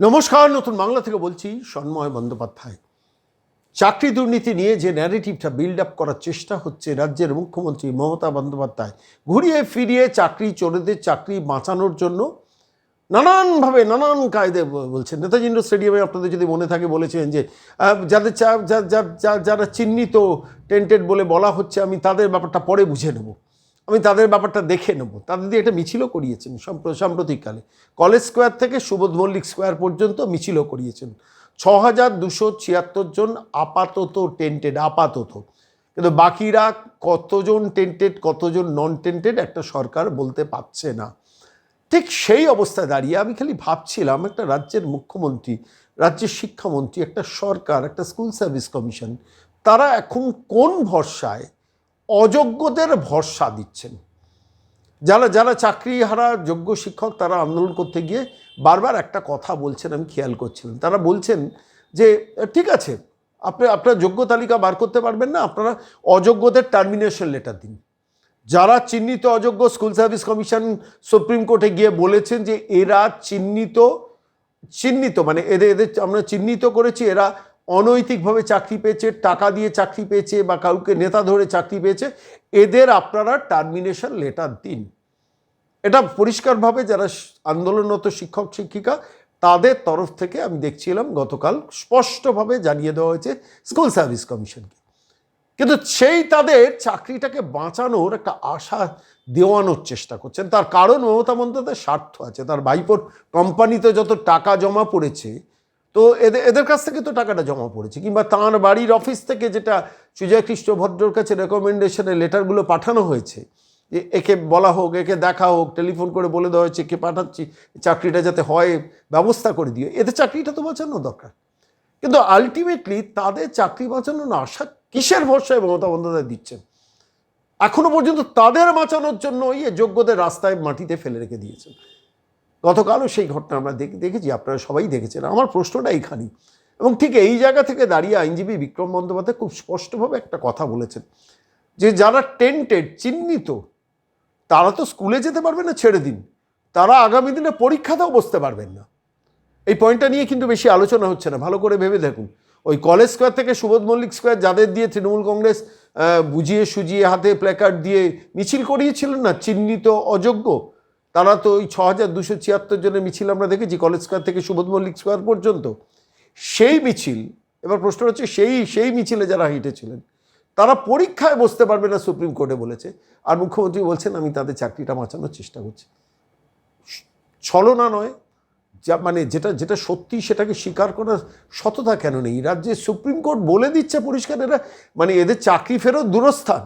নমস্কার, নতুন বাংলা থেকে বলছি সন্ময় বন্দ্যোপাধ্যায়। চাকরি দুর্নীতি নিয়ে যে ন্যারেটিভটা বিল্ড আপ করার চেষ্টা হচ্ছে রাজ্যের মুখ্যমন্ত্রী মমতা বন্দ্যোপাধ্যায়, ঘুরিয়ে ফিরিয়ে চাকরি, চোরেদের চাকরি বাঁচানোর জন্য নানানভাবে, নানান কায়দে বলছেন। নেতাজি ইন্ডোর স্টেডিয়ামে আপনাদের যদি মনে থাকে বলেছেন যে যাদের যারা চিহ্নিত টেন্টেড বলে বলা হচ্ছে, আমি তাদের ব্যাপারটা পরে বুঝে নেব। আমি তাদের ব্যাপারটা দেখে নেব। তাদের দিয়ে একটা মিছিলও করিয়েছেন সম্প্র- সাম্প্রতিককালে। কলেজ স্কোয়ার থেকে সুবোধ মল্লিক স্কোয়ার পর্যন্ত মিছিলও করিয়েছেন। ছ হাজার দুশো ছিয়াত্তর জন আপাতত টেন্টেড আপাতত। কিন্তু বাকিরা কতজন টেন্টেড কতজন নন টেন্টেড একটা সরকার বলতে পারছে না। ঠিক সেই অবস্থায় দাঁড়িয়ে আমি খালি ভাবছিলাম একটা রাজ্যের মুখ্যমন্ত্রী, রাজ্যের শিক্ষামন্ত্রী, একটা সরকার, একটা স্কুল সার্ভিস কমিশন তারা এখন কোন ভরসায় অযোগ্যদের ভরসা দিচ্ছেন। যারা যারা চাকরি হারা যোগ্য শিক্ষক, তারা আন্দোলন করতে গিয়ে বারবার একটা কথা বলছেন, আমি খেয়াল করছিলাম তারা বলছেন যে, ঠিক আছে, আপনি, আপনার যোগ্য তালিকা বার করতে পারবেন না, আপনারা অযোগ্যদের টার্মিনেশন লেটার দিন। যারা চিহ্নিত অযোগ্য স্কুল সার্ভিস কমিশন সুপ্রিম কোর্টে গিয়ে বলেছেন যে, এরা চিহ্নিত চিহ্নিত মানে এদের এদের আমরা চিহ্নিত করেছি, এরা অনৈতিকভাবে চাকরি পেয়েছে, টাকা দিয়ে চাকরি পেয়েছে বা কাউকে নেতা ধরে চাকরি পেয়েছে, এদের আপনারা টার্মিনেশন লেটার দিন। এটা পরিষ্কারভাবে যারা আন্দোলনরত শিক্ষক, শিক্ষিকা, তাদের তরফ থেকে আমি দেখছিলাম গতকাল স্পষ্টভাবে জানিয়ে দেওয়া হয়েছে স্কুল সার্ভিস কমিশনকে কিন্তু সেই তাদের চাকরিটাকে বাঁচানোর একটা আশা দেওয়ানোর চেষ্টা করছেন। তার কারণ মমতা বন্দ্যোপাধ্যায়ের স্বার্থ আছে। তার ভাইপোর কোম্পানিতে যত টাকা জমা পড়েছে তো এদের এদের কাছ থেকে তো টাকাটা জমা পড়েছে। কিংবা তাঁর বাড়ির অফিস থেকে যেটা সুজয় কৃষ্ণ ভদ্রর কাছে রেকমেন্ডেশনের লেটারগুলো পাঠানো হয়েছে একে বলা হোক, একে দেখা হোক, টেলিফোন করে বলে দেওয়া হয়েছে কে পাঠাচ্ছি, চাকরিটা যাতে হয়, ব্যবস্থা করে দিও এদের চাকরিটা তো বাঁচানো দরকার। কিন্তু আলটিমেটলি তাদের চাকরি বাঁচানোর আশা কিসের ভরসায় মমতা বন্দ্যোপাধ্যায় দিচ্ছেন? এখনও পর্যন্ত তাদের বাঁচানোর জন্য ওই যোগ্যদের রাস্তায় মাটিতে ফেলে রেখে দিয়েছেন। গতকালও সেই ঘটনা আমরা দেখে- দেখেছি, আপনারা সবাই দেখেছেন। আমার প্রশ্নটা এইখানেই এবং ঠিক এই জায়গা থেকে দাঁড়িয়ে আইনজীবী বিক্রম বন্দ্যোপাধ্যায় খুব স্পষ্টভাবে একটা কথা বলেছেন যে যারা টেন্টেড, চিহ্নিত, তারা তো স্কুলে যেতে পারবে না ছেড়ে দিন। তারা আগামী দিনে পরীক্ষাতেও বসতে পারবেন না। এই পয়েন্টটা নিয়ে কিন্তু বেশি আলোচনা হচ্ছে না। ভালো করে ভেবে দেখুন। ওই কলেজ স্কোয়ার থেকে সুবোধ মল্লিক স্কোয়ার, যাদের দিয়ে তৃণমূল কংগ্রেস বুঝিয়ে সুজিয়ে হাতে প্ল্যাকার্ড দিয়ে মিছিল করিয়েছিলেন না, চিহ্নিত, অযোগ্য তারা তো ওই ছ হাজার দুশো ছিয়াত্তর জনের মিছিল আমরা দেখেছি, কলেজ স্কোয়ার থেকে সুবোধ মল্লিক স্কোয়ার পর্যন্ত। সেই মিছিল, এবার প্রশ্ন হচ্ছে সেই সেই মিছিলে যারা হেঁটেছিলেন তারা পরীক্ষায় বসতে পারবে না সুপ্রিম কোর্টে বলেছে। আর মুখ্যমন্ত্রী বলছেন, আমি তাদের চাকরিটা বাঁচানোর চেষ্টা করছি। ছলনা নয়, যা মানে যেটা যেটা সত্যি সেটাকে স্বীকার করার সততা কেন নেই? রাজ্যে সুপ্রিম কোর্ট বলে দিচ্ছে পরিষ্কার, এরা মানে এদের চাকরি ফেরত দূরস্থান।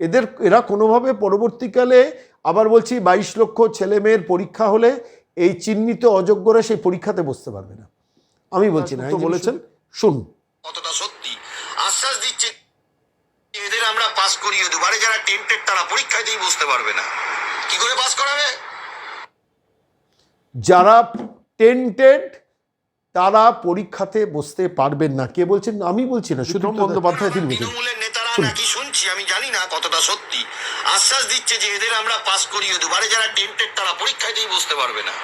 এদের, এরা কোনোভাবে পরবর্তীকালে আবার বলছি বাইশ লক্ষ ছেলে মেয়ের পরীক্ষা হলে এই চিহ্নিত অযোগ্যরা সেই পরীক্ষাতে বসতে পারবে না। আমি বলছি না বলেছেন। শুনুন। কতটা সত্যি? আশ্বাস দিচ্ছে এদের আমরা পাস করিয়ে দেবো। আরে যারা টেন্টেড তারা পরীক্ষাতেই বসতে পারবে না। কি করে পাস করাবে? যারা টেন্টেড তারা পরীক্ষাতে বসতে পারবেন না। কে বলছেন? আমি বলছি না শুধু বন্দ্যোপাধ্যায় তিনি বলছেন। নেতারা নাকি শুনছি? আমি জানি না কতটা সত্যি। আশ্বাস দিচ্ছে যে এদের আমরা পাস করিয়ে দেবো। আরে যারা টেন্টেড তারা পরীক্ষায় পরীক্ষাতেই বসতে পারবে না।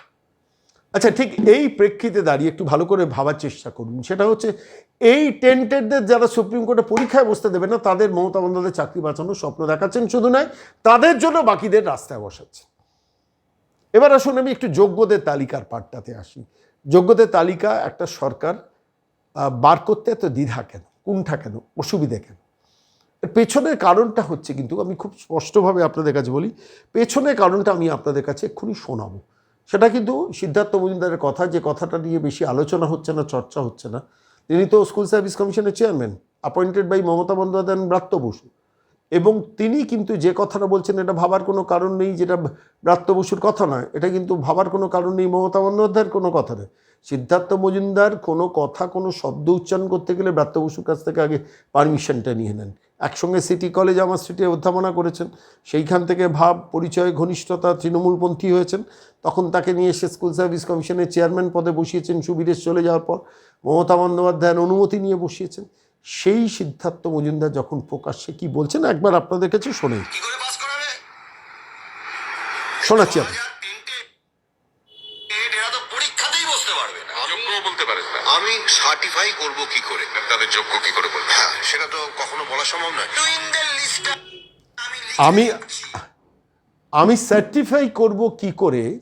আচ্ছা ঠিক এই প্রেক্ষিতে দাঁড়িয়ে একটু ভালো করে ভাবার চেষ্টা করুন। সেটা হচ্ছে এই টেন্টেডদের যারা সুপ্রিম কোর্টে পরীক্ষায় বসতে দেবে না তাদের মমতা বন্দ্যোপাধ্যায় চাকরি বাঁচানোর স্বপ্ন দেখাচ্ছেন শুধু নয় তাদের জন্য বাকিদের রাস্তায় বসাচ্ছেন। এবার আসুন আমি একটু যোগ্যদের তালিকার পার্টটাতে আসি। যোগ্যদের তালিকা একটা সরকার বার করতে এত দ্বিধা কেন? কুণ্ঠা কেন? অসুবিধে কেন? পেছনের কারণটা হচ্ছে কিন্তু আমি খুব স্পষ্টভাবে আপনাদের কাছে বলি, পেছনের কারণটা আমি আপনাদের কাছে এক্ষুনি শোনাবো। সেটা কিন্তু সিদ্ধার্থ মজুমদারের কথা, যে কথাটা নিয়ে বেশি আলোচনা হচ্ছে না, চর্চা হচ্ছে না। তিনি তো স্কুল সার্ভিস কমিশনের chairman appointed by Mamata Bandyopadhyay Bratya Basu. এবং তিনি কিন্তু যে কথাটা বলছেন, এটা ভাবার কোনো কারণ নেই যেটা ব্রাত্য বসুর কথা নয়। এটা কিন্তু ভাবার কোনো কারণ নেই মমতা বন্দ্যোপাধ্যায়ের কোনো কথা নেই সিদ্ধার্থ মজুমদার কোনো কথা, কোনো শব্দ উচ্চারণ করতে গেলে ব্রাত্য বসুর কাছ থেকে আগে পারমিশনটা নিয়ে নেন। একসঙ্গে সিটি কলেজ আমার সিটি অধ্যাপনা করেছেন। সেইখান থেকে ভাব পরিচয় ঘনিষ্ঠতা তৃণমূলপন্থী হয়েছেন। তখন তাকে নিয়ে এসে স্কুল সার্ভিস কমিশনের চেয়ারম্যান পদে বসিয়েছেন সুবিদেশ চলে যাওয়ার পর। মমতা বন্দ্যোপাধ্যায়ের অনুমতি নিয়ে বসিয়েছেন। সেই সিদ্ধার্থ মজুমদার যখন প্রকাশ্যে কি বলছেন একবার আপনাদের কাছে শোনেন শোনাচ্ছি আমি টেন্টেড এরা তো পরীক্ষাতেই বসতে পারবে না যোগ্য বলতে পারেন না আমি সার্টিফাই করব কি করে? তাদের যোগ্য কি করে বলবেন? হ্যাঁ সেটা তো কখনো বলা সম্ভব নয়। আমি। আমি সার্টিফাই করব কি করে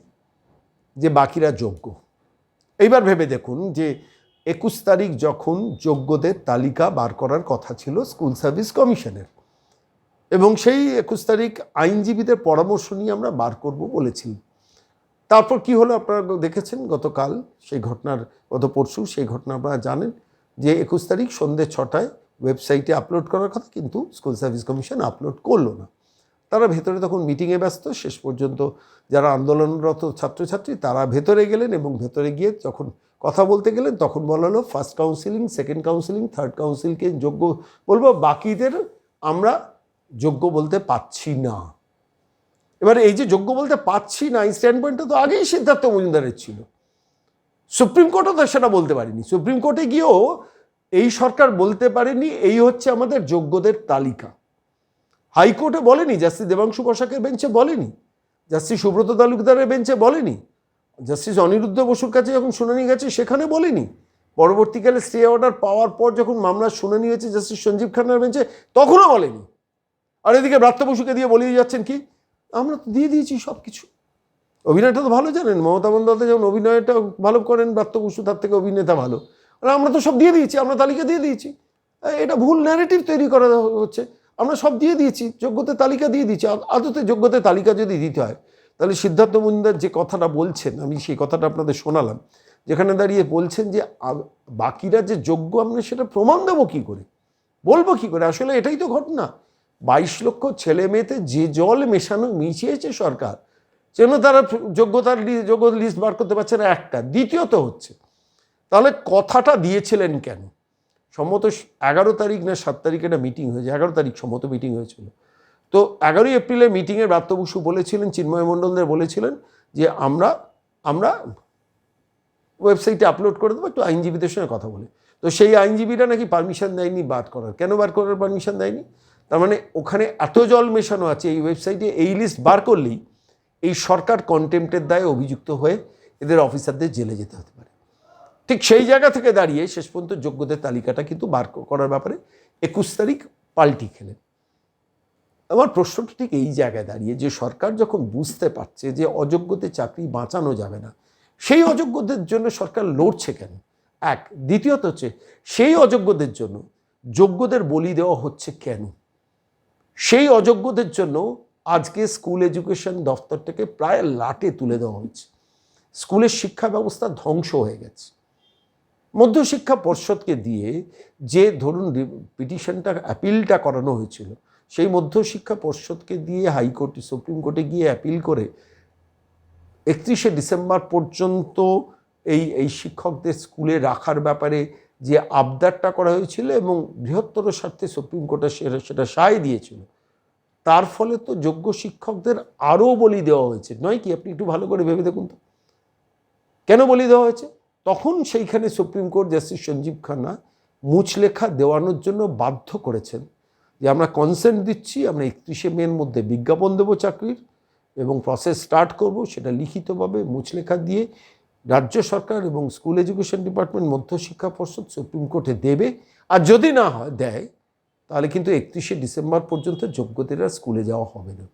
যে বাকিরা যোগ্য। এইবার ভেবে দেখুন যে একুশ তারিখ যখন যোগ্যদের তালিকা বার করার কথা ছিল স্কুল সার্ভিস কমিশনের। এবং সেই একুশ তারিখ আইনজীবীদের পরামর্শ নিয়ে আমরা বার করব বলেছিলাম তারপর কি হলো আপনারা দেখেছেন গতকাল সেই ঘটনার, গত পরশু সেই ঘটনা আপনারা জানেন যে একুশ তারিখ সন্ধ্যে ছটায় ওয়েবসাইটে আপলোড করার কথা কিন্তু স্কুল সার্ভিস কমিশন আপলোড করল না। তারা ভেতরে তখন মিটিংয়ে ব্যস্ত, শেষ পর্যন্ত যারা আন্দোলনরত ছাত্রছাত্রী তারা ভেতরে গেলেন এবং ভেতরে গিয়ে যখন কথা বলতে গেলেন তখন বলা হলো first counselling second counselling third কাউন্সিলকে যোগ্য বলব, বাকিদের আমরা যোগ্য বলতে পাচ্ছি না। এবার এই যে যোগ্য বলতে পাচ্ছি না, এই স্ট্যান্ড পয়েন্টটা তো আগেই সিদ্ধার্থ মজুমদারের ছিল। সুপ্রিম কোর্টও তো সেটা বলতে পারেনি। সুপ্রিম কোর্টে গিয়েও এই সরকার বলতে পারেনি, এই হচ্ছে আমাদের যোগ্যদের তালিকা। হাইকোর্টে বলেনি, জাস্টিস দেবাংশু বসাকের বেঞ্চে বলেনি, জাস্টিস সুব্রত তালুকদারের বেঞ্চে বলেনি, জাস্টিস অনিরুদ্ধ বসুর কাছে যখন শুনানি গেছে সেখানে বলেনি। পরবর্তীকালে স্টে অর্ডার পাওয়ার পর যখন মামলার শুনানি হয়েছে জাস্টিস সঞ্জীব খান্নার বেঞ্চে, তখনও বলেনি। আর এদিকে ব্রাত্য বসুকে দিয়ে বলিয়ে যাচ্ছেন কি? আমরা তো দিয়ে দিয়েছি সব কিছু অভিনয়টা তো ভালো জানেন, মমতা বন্দ্যোপাধ্যায় যেমন অভিনয়টা ভালো করেন ব্রাত্য তার থেকে অভিনেতা ভালো। আমরা তো সব দিয়ে দিয়েছি, আমরা তালিকা দিয়ে দিয়েছি। এটা ভুল ন্যারেটিভ তৈরি করা হচ্ছে। আমরা সব দিয়ে দিয়েছি যোগ্যতার তালিকা দিয়ে দিয়েছি। আদতে যোগ্যতার তালিকা যদি দিতে হয়, তাহলে সিদ্ধার্থ মজুমদার যে কথাটা বলছেন, আমি সেই কথাটা আপনাদের শোনালাম, যেখানে দাঁড়িয়ে বলছেন যে বাকিরা যে যোগ্য, আমরা সেটা প্রমাণ দেবো কী করে? বলব কী করে? আসলে এটাই তো ঘটনা। বাইশ লক্ষ ছেলে মেয়েতে যে জল মেশানো মিশিয়েছে সরকার, যেন তারা যোগ্যতার যোগ্য লিস্ট বার করতে পারছে না একটা, দ্বিতীয়ত হচ্ছে, তাহলে কথাটা দিয়েছিলেন কেন? সম্মত এগারো তারিখ না সাত তারিখে একটা মিটিং হয়েছে, এগারো তারিখ সম্মত মিটিং হয়েছিল। তো এগারোই এপ্রিলে মিটিংয়ে ব্রাত্য বসু বলেছিলেন, চিন্ময় মণ্ডলদের বলেছিলেন যে আমরা আমরা ওয়েবসাইটে আপলোড করে দেবো, একটু আইনজীবীদের সঙ্গে কথা বলে। তো সেই আইনজীবীরা নাকি পারমিশন দেয়নি বার করার। কেন বার করার পারমিশন দেয়নি? তার মানে ওখানে এত জল মেশানো আছে, এই ওয়েবসাইটে এই লিস্ট বার করলেই এই সরকার কন্টেম্পটের দায়ে অভিযুক্ত হয়ে এদের অফিসারদের জেলে যেতে হতে পারে। ঠিক সেই জায়গা থেকে দাঁড়িয়ে শেষ পর্যন্ত যোগ্যদের তালিকাটা কিন্তু বার করার ব্যাপারে একুশ তারিখ পাল্টি খেলেন। আমার প্রশ্নটা ঠিক এই জায়গায় দাঁড়িয়ে যে সরকার যখন বুঝতে পারছে যে অযোগ্যদের চাকরি বাঁচানো যাবে না, সেই অযোগ্যদের জন্য সরকার লড়ছে কেন? এক। দ্বিতীয়ত হচ্ছে, সেই অযোগ্যদের জন্য যোগ্যদের বলি দেওয়া হচ্ছে কেন? সেই অযোগ্যদের জন্য আজকে স্কুল এডুকেশন দফতরটাকে প্রায় লাটে তুলে দেওয়া হয়েছে। স্কুলের শিক্ষা ব্যবস্থা ধ্বংস হয়ে গেছে। মধ্যশিক্ষা পর্ষদকে দিয়ে যে ধরুন পিটিশনটা, অ্যাপিলটা করানো হয়েছিল, সেই মধ্যশিক্ষা পর্ষদকে দিয়ে হাইকোর্টে, সুপ্রিম কোর্টে গিয়ে অ্যাপিল করে একত্রিশে ডিসেম্বর পর্যন্ত এই এই শিক্ষকদের স্কুলে রাখার ব্যাপারে যে আবদারটা করা হয়েছিল এবং বৃহত্তর স্বার্থে সুপ্রিম কোর্টে সেটা সেটা সায় দিয়েছিল। তার ফলে তো যোগ্য শিক্ষকদের আরও বলি দেওয়া হয়েছে। নয় কি? আপনি একটু ভালো করে ভেবে দেখুন তো। কেন বলি দেওয়া হয়েছে? তখন সেইখানে supreme court justice Sanjiv Khanna মুচলেখা দেওয়ানোর জন্য বাধ্য করেছেন যে আমরা কনসেন্ট দিচ্ছি, আমরা একত্রিশে মের মধ্যে বিজ্ঞাপন দেবো চাকরির এবং প্রসেস স্টার্ট করব, সেটা লিখিতভাবে মুচলেখা দিয়ে রাজ্য সরকার এবং স্কুল এডুকেশন ডিপার্টমেন্ট মধ্যশিক্ষা পর্ষদ সুপ্রিম কোর্টে দেবে। আর যদি না হয়, দেয়, তাহলে কিন্তু একত্রিশে ডিসেম্বর পর্যন্ত যোগ্যতারা স্কুলে যাওয়া হবে না।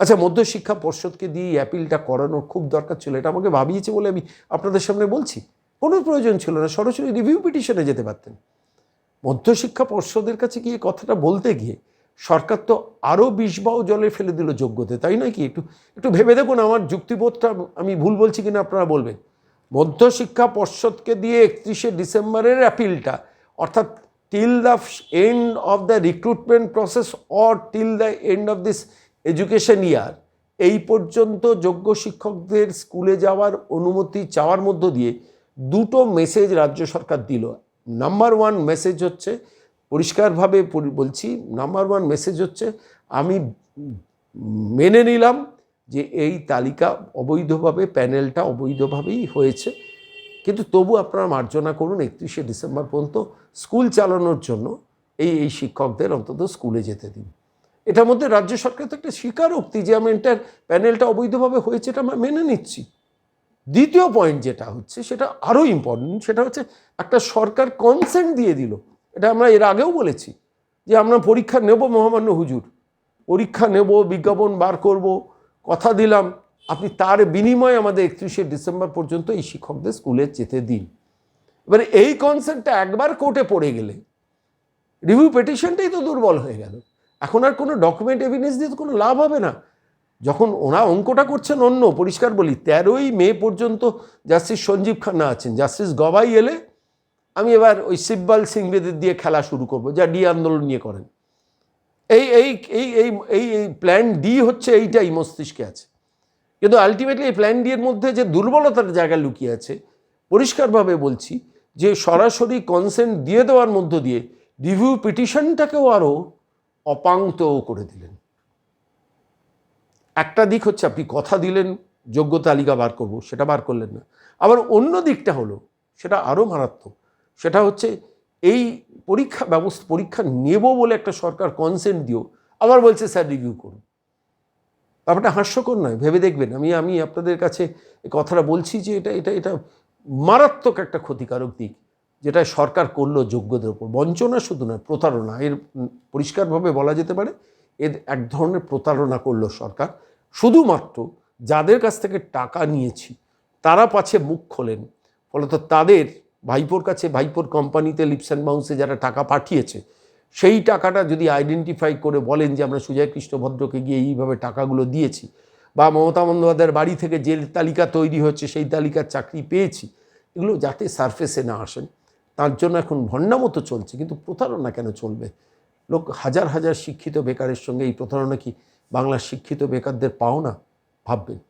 আচ্ছা মধ্যশিক্ষা পর্ষদকে দিয়ে এই অ্যাপিলটা করানোর খুব দরকার ছিল, এটা আমাকে ভাবিয়েছে বলে আমি আপনাদের সামনে বলছি। কোনো প্রয়োজন ছিল না, সরাসরি রিভিউ পিটিশনে যেতে পারতেন। মধ্যশিক্ষা পর্ষদের কাছে গিয়ে কথাটা বলতে গিয়ে সরকার তো আরও বিষবাও জলে ফেলে দিল যোগ্যতে তাই নয় কি? একটু একটু ভেবে দেখুন আমার যুক্তিবোধটা, আমি ভুল বলছি কিনা আপনারা বলবেন। মধ্যশিক্ষা পর্ষদকে দিয়ে একত্রিশে ডিসেম্বরের অ্যাপিলটা, অর্থাৎ till the end of the recruitment process or till the end of this education year এই পর্যন্ত যোগ্য শিক্ষকদের স্কুলে যাওয়ার অনুমতি চাওয়ার মধ্য দিয়ে দুটো মেসেজ রাজ্য সরকার দিল। নাম্বার ওয়ান মেসেজ হচ্ছে পরিষ্কারভাবে বলছি নাম্বার ওয়ান মেসেজ হচ্ছে, আমি মেনে নিলাম যে এই তালিকা অবৈধভাবে, প্যানেলটা অবৈধভাবেই হয়েছে। কিন্তু তবু আপনারা মার্জনা করুন একত্রিশে ডিসেম্বর পর্যন্ত স্কুল চালানোর জন্য, এই এই শিক্ষকদের অন্তত স্কুলে যেতে দিন। এটার মধ্যে রাজ্য সরকার তো একটা স্বীকারোক্তি যে আমি এটার প্যানেলটা অবৈধভাবে হয়েছে, এটা আমরা মেনে নিচ্ছি। দ্বিতীয় পয়েন্ট যেটা হচ্ছে, সেটা আরও ইম্পর্টেন্ট সেটা হচ্ছে একটা সরকার কনসেন্ট দিয়ে দিল। এটা আমরা এর আগেও বলেছি যে আমরা পরীক্ষা নেব মহামান্য হুজুর। পরীক্ষা নেব, বিজ্ঞাপন বার করব, কথা দিলাম। আপনি তার বিনিময়ে আমাদের একত্রিশে ডিসেম্বর পর্যন্ত এই শিক্ষকদের স্কুলে যেতে দিন। এবারে এই কনসেপ্টটা একবার কোর্টে পড়ে গেলে রিভিউ পেটিশনটাই তো দুর্বল হয়ে গেল। এখন আর কোনো ডকুমেন্ট এভিডেন্স দিয়ে তো কোনো লাভ হবে না। যখন ওরা অঙ্কটা করছেন অন্য, পরিষ্কার বলি, তেরোই মে পর্যন্ত জাস্টিস সঞ্জীব খান্না আছেন জাস্টিস গবাই এলে আমি এবার ওই শিববাল সিংবেদের দিয়ে খেলা শুরু করব, যা ডি আন্দোলন নিয়ে করেন। এই এই এই এই এই এই প্ল্যান ডি হচ্ছে এইটাই, মস্তিষ্কে আছে। কিন্তু আলটিমেটলি এই প্ল্যান ডি এর মধ্যে যে দুর্বলতার জায়গা লুকিয়ে আছে, পরিষ্কারভাবে বলছি যে সরাসরি কনসেন্ট দিয়ে দেওয়ার মধ্য দিয়ে রিভিউ পিটিশনটাকেও আরও অপাঙ্ক্ত করে দিলেন। একটা দিক হচ্ছে আপনি কথা দিলেন, যোগ্য তালিকা বার করব, সেটা বার করলেন না। আবার অন্য দিকটা হলো, সেটা আরও মারাত্মক। সেটা হচ্ছে এই পরীক্ষা ব্যবস্থা, পরীক্ষা নেব বলে একটা সরকার কনসেন্ট দিও, আবার বলছে, স্যার রিভিউ করুন। ব্যাপারটা হাস্যকর নয়, ভেবে দেখবেন। আমি আমি আপনাদের কাছে কথাটা বলছি যে এটা এটা এটা মারাত্মক একটা ক্ষতিকারক দিক, যেটা সরকার করল যোগ্যদের ওপর। বঞ্চনা শুধু নয়, প্রতারণা। এর পরিষ্কারভাবে বলা যেতে পারে, এর এক ধরনের প্রতারণা করল সরকার। শুধুমাত্র যাদের কাছ থেকে টাকা নিয়েছি, তারা পাছে মুখ খোলেন, ফলত তাদের ভাইপোর কাছে, ভাইপোর কোম্পানিতে লিপস অ্যান্ড বাউন্সে যারা টাকা পাঠিয়েছে, সেই টাকাটা যদি আইডেন্টিফাই করে বলেন যে আমরা সুজয় কৃষ্ণ ভদ্রকে গিয়ে এইভাবে টাকাগুলো দিয়েছি বা মমতা বন্দ্যোপাধ্যায়ের বাড়ি থেকে যে তালিকা তৈরি হচ্ছে, সেই তালিকার চাকরি পেয়েছি, এগুলো যাতে সারফেসে না আসেন, তার জন্য এখন ভণ্ডা মতো চলছে, কিন্তু প্রতারণা কেন চলবে? লোক হাজার হাজার শিক্ষিত বেকারের সঙ্গে এই প্রতারণা কি বাংলার শিক্ষিত বেকারদের পাও না ভাববেন।